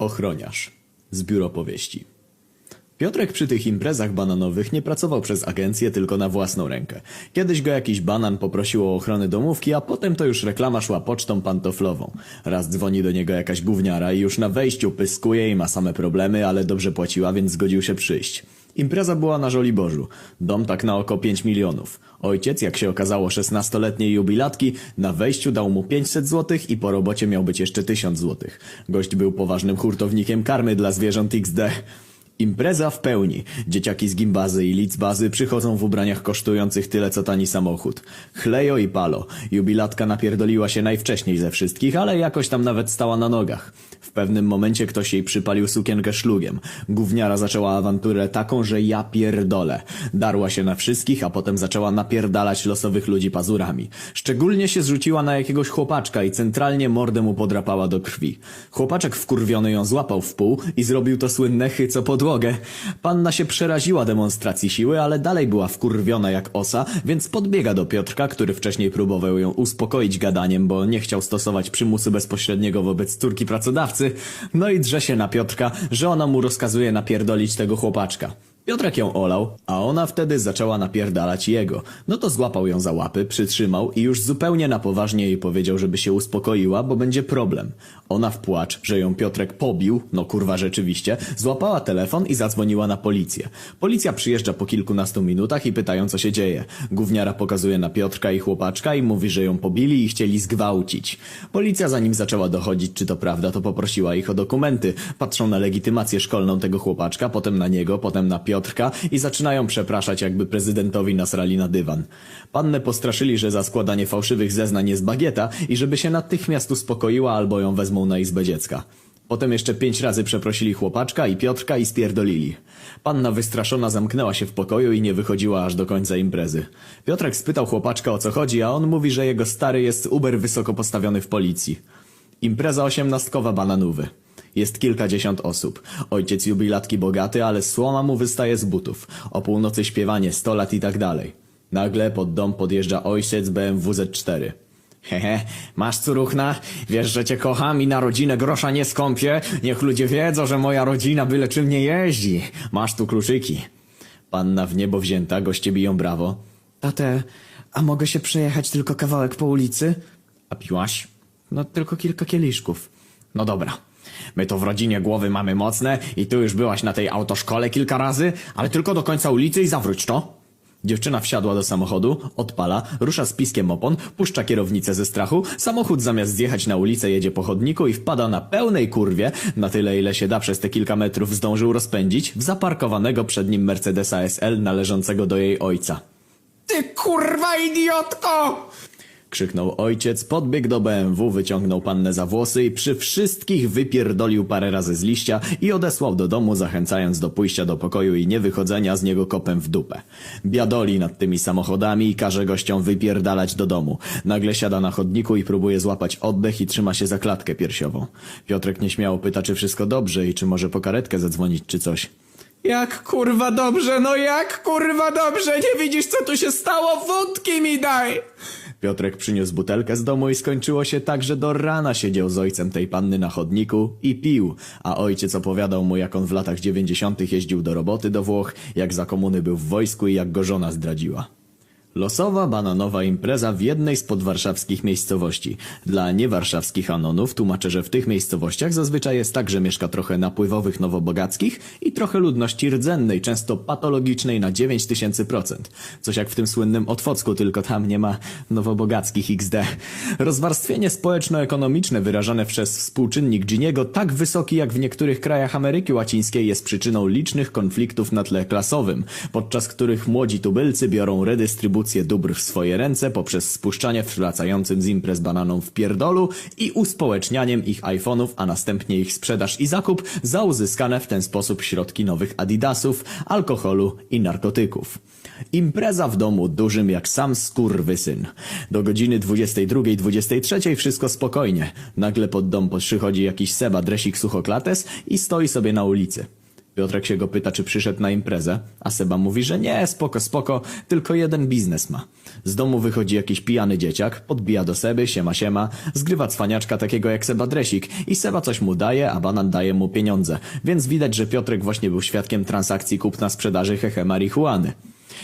Ochroniarz z Biuro Powieści. Piotrek przy tych imprezach bananowych nie pracował przez agencję, tylko na własną rękę. Kiedyś go jakiś banan poprosił o ochronę domówki, a potem to już reklama szła pocztą pantoflową. Raz dzwoni do niego jakaś gówniara i już na wejściu pyskuje i ma same problemy, ale dobrze płaciła, więc zgodził się przyjść. Impreza była na Żoliborzu. Dom tak na oko 5 milionów. Ojciec, jak się okazało 16-letniej jubilatki, na wejściu dał mu 500 złotych i po robocie miał być jeszcze 1000 złotych. Gość był poważnym hurtownikiem karmy dla zwierząt XD. Impreza w pełni. Dzieciaki z gimbazy i licbazy przychodzą w ubraniach kosztujących tyle co tani samochód. Chlejo i palo. Jubilatka napierdoliła się najwcześniej ze wszystkich, ale jakoś tam nawet stała na nogach. W pewnym momencie ktoś jej przypalił sukienkę szlugiem. Gówniara zaczęła awanturę taką, że ja pierdolę. Darła się na wszystkich, a potem zaczęła napierdalać losowych ludzi pazurami. Szczególnie się zrzuciła na jakiegoś chłopaczka i centralnie mordę mu podrapała do krwi. Chłopaczek wkurwiony ją złapał w pół i zrobił to słynne chyco podłogę. Panna się przeraziła demonstracji siły, ale dalej była wkurwiona jak osa, więc podbiega do Piotrka, który wcześniej próbował ją uspokoić gadaniem, bo nie chciał stosować przymusu bezpośredniego wobec córki pracodawcy. No i drze się na Piotrka, że ona mu rozkazuje napierdolić tego chłopaczka. Piotrek ją olał, a ona wtedy zaczęła napierdalać jego. No to złapał ją za łapy, przytrzymał i już zupełnie na poważnie jej powiedział, żeby się uspokoiła, bo będzie problem. Ona w płacz, że ją Piotrek pobił, no kurwa rzeczywiście, złapała telefon i zadzwoniła na policję. Policja przyjeżdża po kilkunastu minutach i pytają co się dzieje. Gówniara pokazuje na Piotrka i chłopaczka i mówi, że ją pobili i chcieli zgwałcić. Policja zanim zaczęła dochodzić czy to prawda, to poprosiła ich o dokumenty. Patrzą na legitymację szkolną tego chłopaczka, potem na niego, potem na Piotrka i zaczynają przepraszać jakby prezydentowi nasrali na dywan. Pannę postraszyli, że za składanie fałszywych zeznań jest bagieta i żeby się natychmiast uspokoiła albo ją wezmą na izbę dziecka. Potem jeszcze pięć razy przeprosili chłopaczka i Piotrka i spierdolili. Panna wystraszona zamknęła się w pokoju i nie wychodziła aż do końca imprezy. Piotrek spytał chłopaczka o co chodzi, a on mówi, że jego stary jest uber wysoko postawiony w policji. Impreza osiemnastkowa bananówy. Jest kilkadziesiąt osób. Ojciec jubilatki bogaty, ale słoma mu wystaje z butów. O północy śpiewanie, sto lat i tak dalej. Nagle pod dom podjeżdża ojciec BMW Z4. Hehe, masz curuchna? Wiesz, że cię kocham i na rodzinę grosza nie skąpię? Niech ludzie wiedzą, że moja rodzina byle czym nie jeździ. Masz tu kluczyki. Panna w niebo wzięta, goście biją brawo. Tate, a mogę się przejechać tylko kawałek po ulicy? A piłaś? No tylko kilka kieliszków. No dobra. My to w rodzinie głowy mamy mocne i ty już byłaś na tej autoszkole kilka razy, ale tylko do końca ulicy i zawróć to. Dziewczyna wsiadła do samochodu, odpala, rusza z piskiem opon, puszcza kierownicę ze strachu, samochód zamiast zjechać na ulicę jedzie po chodniku i wpada na pełnej kurwie, na tyle ile się da przez te kilka metrów zdążył rozpędzić, w zaparkowanego przed nim Mercedesa SL należącego do jej ojca. Ty kurwa idiotko! Krzyknął ojciec, podbiegł do BMW, wyciągnął pannę za włosy i przy wszystkich wypierdolił parę razy z liścia i odesłał do domu, zachęcając do pójścia do pokoju i niewychodzenia z niego kopem w dupę. Biadoli nad tymi samochodami i każe gościom wypierdalać do domu. Nagle siada na chodniku i próbuje złapać oddech i trzyma się za klatkę piersiową. Piotrek nieśmiało pyta, czy wszystko dobrze i czy może po karetkę zadzwonić, czy coś. Jak kurwa dobrze, no jak kurwa dobrze, nie widzisz co tu się stało? Wódki mi daj! Piotrek przyniósł butelkę z domu i skończyło się tak, że do rana siedział z ojcem tej panny na chodniku i pił, a ojciec opowiadał mu, jak on w latach dziewięćdziesiątych jeździł do roboty do Włoch, jak za komuny był w wojsku i jak go żona zdradziła. Losowa bananowa impreza w jednej z podwarszawskich miejscowości. Dla niewarszawskich anonów tłumaczę, że w tych miejscowościach zazwyczaj jest tak, że mieszka trochę napływowych nowobogackich i trochę ludności rdzennej, często patologicznej na 9000%. Coś jak w tym słynnym Otwocku, tylko tam nie ma nowobogackich XD. Rozwarstwienie społeczno-ekonomiczne wyrażane przez współczynnik Giniego tak wysoki jak w niektórych krajach Ameryki Łacińskiej jest przyczyną licznych konfliktów na tle klasowym, podczas których młodzi tubylcy biorą redystrybucję dóbr w swoje ręce poprzez spuszczanie wracającym z imprez bananom w pierdolu i uspołecznianiem ich iPhone'ów, a następnie ich sprzedaż i zakup za uzyskane w ten sposób środki nowych adidasów, alkoholu i narkotyków. Impreza w domu dużym jak sam skurwysyn. Do godziny 22-23 wszystko spokojnie. Nagle pod dom przychodzi jakiś Seba Dresik Suchoklates i stoi sobie na ulicy. Piotrek się go pyta, czy przyszedł na imprezę, a Seba mówi, że nie, spoko, spoko, tylko jeden biznes ma. Z domu wychodzi jakiś pijany dzieciak, podbija do Seby, siema siema, zgrywa cwaniaczka takiego jak Seba Dresik i Seba coś mu daje, a Banan daje mu pieniądze, więc widać, że Piotrek właśnie był świadkiem transakcji kupna-sprzedaży hehe marihuany.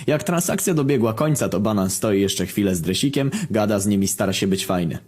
Jak transakcja dobiegła końca, to Banan stoi jeszcze chwilę z Dresikiem, gada z nim i stara się być fajny.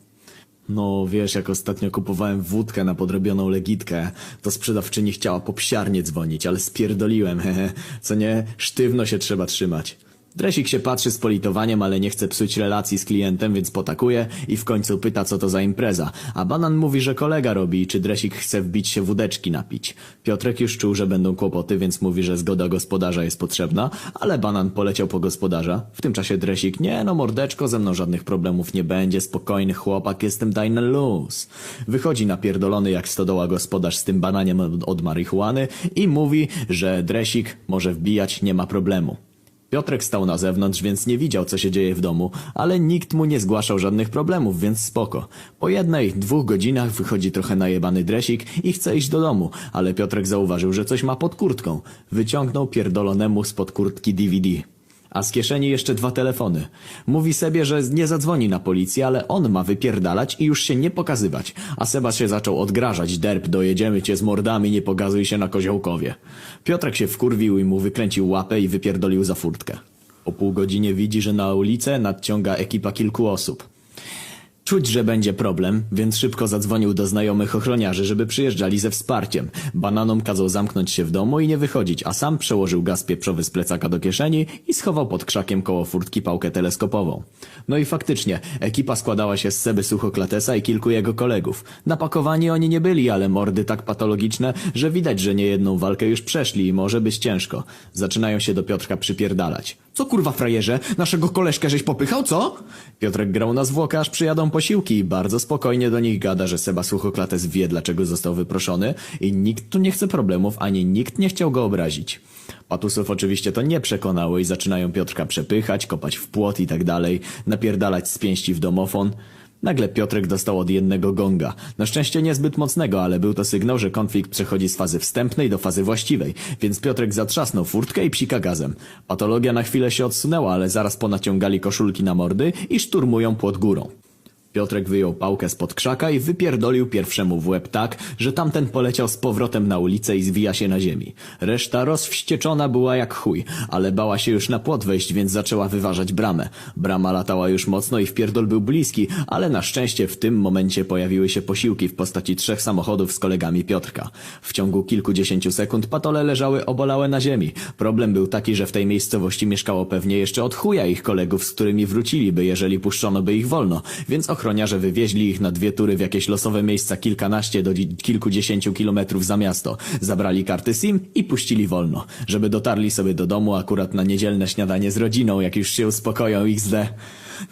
No, wiesz, jak ostatnio kupowałem wódkę na podrobioną legitkę, to sprzedawczyni chciała po psiarnie dzwonić, ale spierdoliłem, hehe. Co nie, sztywno się trzeba trzymać. Dresik się patrzy z politowaniem, ale nie chce psuć relacji z klientem, więc potakuje i w końcu pyta, co to za impreza. A Banan mówi, że kolega robi i czy Dresik chce wbić się wódeczki napić. Piotrek już czuł, że będą kłopoty, więc mówi, że zgoda gospodarza jest potrzebna, ale Banan poleciał po gospodarza. W tym czasie Dresik, nie no mordeczko, ze mną żadnych problemów nie będzie, spokojny chłopak, jestem dajny luz. Wychodzi napierdolony jak stodoła gospodarz z tym bananiem od marihuany i mówi, że Dresik może wbijać, nie ma problemu. Piotrek stał na zewnątrz, więc nie widział, co się dzieje w domu, ale nikt mu nie zgłaszał żadnych problemów, więc spoko. Po jednej, dwóch godzinach wychodzi trochę najebany dresik i chce iść do domu, ale Piotrek zauważył, że coś ma pod kurtką. Wyciągnął pierdolonemu spod kurtki DVD. A z kieszeni jeszcze dwa telefony. Mówi sobie, że nie zadzwoni na policję, ale on ma wypierdalać i już się nie pokazywać. A Seba się zaczął odgrażać. Derp, dojedziemy cię z mordami, nie pokazuj się na koziołkowie. Piotrek się wkurwił i mu wykręcił łapę i wypierdolił za furtkę. Po pół godzinie widzi, że na ulicę nadciąga ekipa kilku osób. Czuć, że będzie problem, więc szybko zadzwonił do znajomych ochroniarzy, żeby przyjeżdżali ze wsparciem. Bananom kazał zamknąć się w domu i nie wychodzić, a sam przełożył gaz pieprzowy z plecaka do kieszeni i schował pod krzakiem koło furtki pałkę teleskopową. No i faktycznie, ekipa składała się z Seby Suchoklatesa i kilku jego kolegów. Napakowani oni nie byli, ale mordy tak patologiczne, że widać, że niejedną walkę już przeszli i może być ciężko. Zaczynają się do Piotrka przypierdalać. Co kurwa frajerze? Naszego koleżkę żeś popychał, co? Piotrek grał na zwłokę, aż przyjadą posiłki i bardzo spokojnie do nich gada, że Seba Suchoklates wie, dlaczego został wyproszony i nikt tu nie chce problemów, ani nikt nie chciał go obrazić. Patusów oczywiście to nie przekonały i zaczynają Piotrka przepychać, kopać w płot i tak dalej, napierdalać z pięści w domofon. Nagle Piotrek dostał od jednego gonga. Na szczęście niezbyt mocnego, ale był to sygnał, że konflikt przechodzi z fazy wstępnej do fazy właściwej, więc Piotrek zatrzasnął furtkę i psika gazem. Patologia na chwilę się odsunęła, ale zaraz ponaciągali koszulki na mordy i szturmują płot górą. Piotrek wyjął pałkę spod krzaka i wypierdolił pierwszemu w łeb tak, że tamten poleciał z powrotem na ulicę i zwija się na ziemi. Reszta rozwścieczona była jak chuj, ale bała się już na płot wejść, więc zaczęła wyważać bramę. Brama latała już mocno i wpierdol był bliski, ale na szczęście w tym momencie pojawiły się posiłki w postaci trzech samochodów z kolegami Piotrka. W ciągu kilkudziesięciu sekund patole leżały obolałe na ziemi. Problem był taki, że w tej miejscowości mieszkało pewnie jeszcze od chuja ich kolegów, z którymi wróciliby, jeżeli puszczono by ich wolno, więc ochroniarze wywieźli ich na dwie tury w jakieś losowe miejsca kilkanaście do dzi- kilkudziesięciu kilometrów za miasto. Zabrali karty SIM i puścili wolno, żeby dotarli sobie do domu akurat na niedzielne śniadanie z rodziną, jak już się uspokoją XD.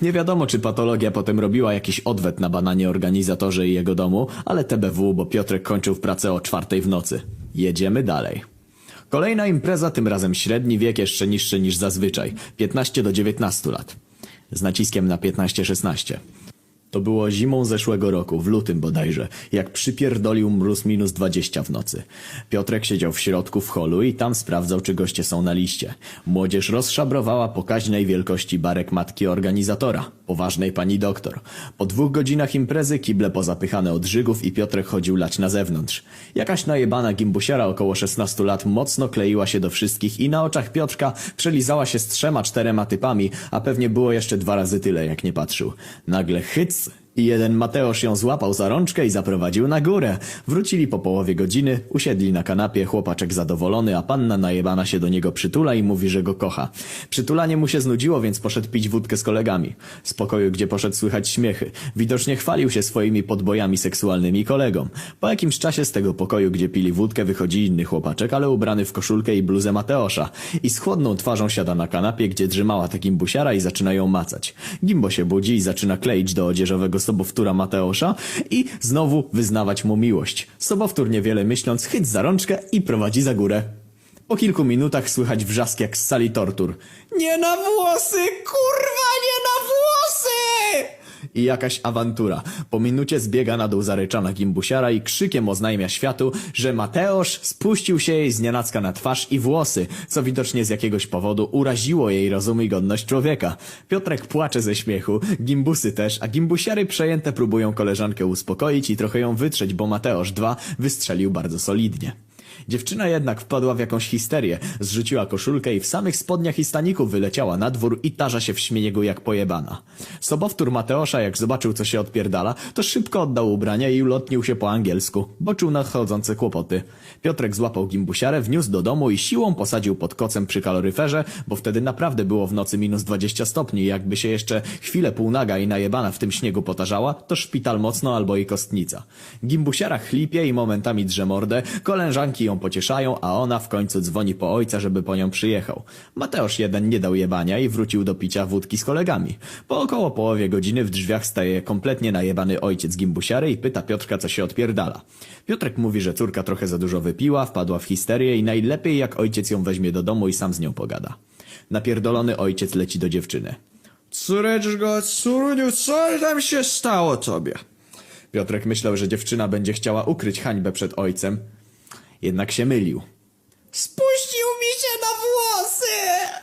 Nie wiadomo, czy patologia potem robiła jakiś odwet na bananie organizatorze i jego domu, ale TBW, bo Piotrek kończył w pracę o czwartej w nocy. Jedziemy dalej. Kolejna impreza, tym razem średni wiek jeszcze niższy niż zazwyczaj. 15 do 19 lat. Z naciskiem na 15-16. To było zimą zeszłego roku, w lutym bodajże, jak przypierdolił mróz minus 20 w nocy. Piotrek siedział w środku w holu i tam sprawdzał, czy goście są na liście. Młodzież rozszabrowała pokaźnej wielkości barek matki organizatora, poważnej pani doktor. Po dwóch godzinach imprezy kible pozapychane od żygów i Piotrek chodził lać na zewnątrz. Jakaś najebana gimbusiara około 16 lat mocno kleiła się do wszystkich i na oczach Piotrka przelizała się z trzema, czterema typami, a pewnie było jeszcze dwa razy tyle, jak nie patrzył. Nagle hyc jeden Mateusz ją złapał za rączkę i zaprowadził na górę. Wrócili po połowie godziny, usiedli na kanapie, chłopaczek zadowolony, a panna najebana się do niego przytula i mówi, że go kocha. Przytulanie mu się znudziło, więc poszedł pić wódkę z kolegami. Z pokoju, gdzie poszedł słychać śmiechy. Widocznie chwalił się swoimi podbojami seksualnymi kolegom. Po jakimś czasie z tego pokoju, gdzie pili wódkę, wychodzi inny chłopaczek, ale ubrany w koszulkę i bluzę Mateosza. I z chłodną twarzą siada na kanapie, gdzie drzymała takim busiara i zaczyna ją macać. Gimbo się budzi i zaczyna kleić do odzieżowego sobowtóra Mateosza i znowu wyznawać mu miłość. Sobowtór niewiele myśląc chyć za rączkę i prowadzi za górę. Po kilku minutach słychać wrzask jak z sali tortur. Nie na włosy, kurwa, nie na włosy! I jakaś awantura. Po minucie zbiega na dół zaryczana gimbusiara i krzykiem oznajmia światu, że Mateusz spuścił się jej z nienacka na twarz i włosy, co widocznie z jakiegoś powodu uraziło jej rozum i godność człowieka. Piotrek płacze ze śmiechu, gimbusy też, a gimbusiary przejęte próbują koleżankę uspokoić i trochę ją wytrzeć, bo Mateusz 2 wystrzelił bardzo solidnie. Dziewczyna jednak wpadła w jakąś histerię, zrzuciła koszulkę i w samych spodniach i staniku wyleciała na dwór i tarza się w śmieniegu jak pojebana. Sobowtór Mateosza, jak zobaczył co się odpierdala, to szybko oddał ubrania i ulotnił się po angielsku, bo czuł nadchodzące kłopoty. Piotrek złapał gimbusiarę, wniósł do domu i siłą posadził pod kocem przy kaloryferze, bo wtedy naprawdę było w nocy minus 20 stopni i jakby się jeszcze chwilę półnaga i najebana w tym śniegu potarzała, to szpital mocno albo i kostnica. Gimbusiara chlipie i momentami drze mordę, kolężanki ją pocieszają, a ona w końcu dzwoni po ojca, żeby po nią przyjechał. Mateusz jeden nie dał jebania i wrócił do picia wódki z kolegami. Po około połowie godziny w drzwiach staje kompletnie najebany ojciec gimbusiary i pyta Piotrka, co się odpierdala. Piotrek mówi, że córka trochę za dużo wypiła, wpadła w histerię i najlepiej jak ojciec ją weźmie do domu i sam z nią pogada. Napierdolony ojciec leci do dziewczyny. Córeczko, córuniu, co tam się stało tobie? Piotrek myślał, że dziewczyna będzie chciała ukryć hańbę przed ojcem, jednak się mylił. Spuścił mi się na włosy!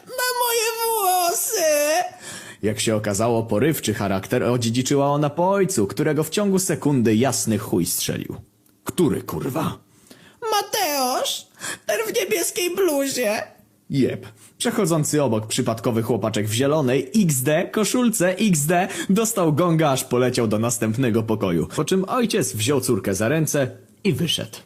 Na moje włosy! Jak się okazało, porywczy charakter odziedziczyła ona po ojcu, którego w ciągu sekundy jasny chuj strzelił. Który kurwa? Mateusz, ten w niebieskiej bluzie. Jeb. Przechodzący obok przypadkowy chłopaczek w zielonej XD, koszulce XD, dostał gonga aż poleciał do następnego pokoju. Po czym ojciec wziął córkę za ręce i wyszedł.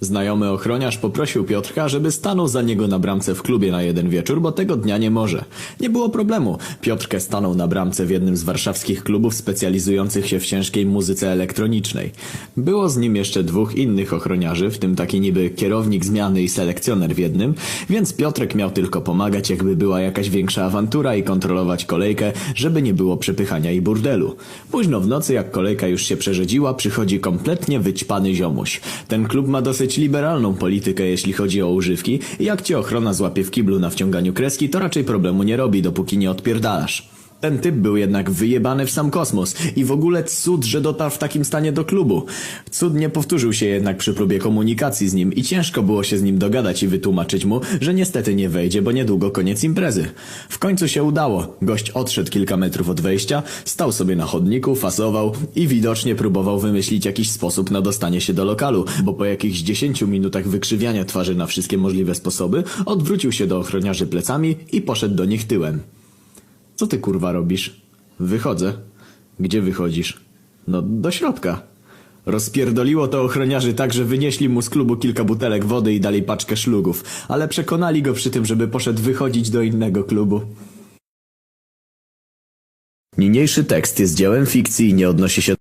Znajomy ochroniarz poprosił Piotrka, żeby stanął za niego na bramce w klubie na jeden wieczór, bo tego dnia nie może. Nie było problemu. Piotrkę stanął na bramce w jednym z warszawskich klubów specjalizujących się w ciężkiej muzyce elektronicznej. Było z nim jeszcze dwóch innych ochroniarzy, w tym taki niby kierownik zmiany i selekcjoner w jednym, więc Piotrek miał tylko pomagać, jakby była jakaś większa awantura i kontrolować kolejkę, żeby nie było przepychania i burdelu. Późno w nocy, jak kolejka już się przerzedziła, przychodzi kompletnie wyćpany ziomuś. Ten klub ma dosyć liberalną politykę, jeśli chodzi o używki jak cię ochrona złapie w kiblu na wciąganiu kreski, to raczej problemu nie robi, dopóki nie odpierdalasz. Ten typ był jednak wyjebany w sam kosmos i w ogóle cud, że dotarł w takim stanie do klubu. Cud nie powtórzył się jednak przy próbie komunikacji z nim i ciężko było się z nim dogadać i wytłumaczyć mu, że niestety nie wejdzie, bo niedługo koniec imprezy. W końcu się udało. Gość odszedł kilka metrów od wejścia, stał sobie na chodniku, fasował i widocznie próbował wymyślić jakiś sposób na dostanie się do lokalu, bo po jakichś 10 minutach wykrzywiania twarzy na wszystkie możliwe sposoby, odwrócił się do ochroniarzy plecami i poszedł do nich tyłem. Co ty kurwa robisz? Wychodzę. Gdzie wychodzisz? No, do środka. Rozpierdoliło to ochroniarzy tak, że wynieśli mu z klubu kilka butelek wody i dali paczkę szlugów, ale przekonali go przy tym, żeby poszedł wychodzić do innego klubu. Niniejszy tekst jest dziełem fikcji i nie odnosi się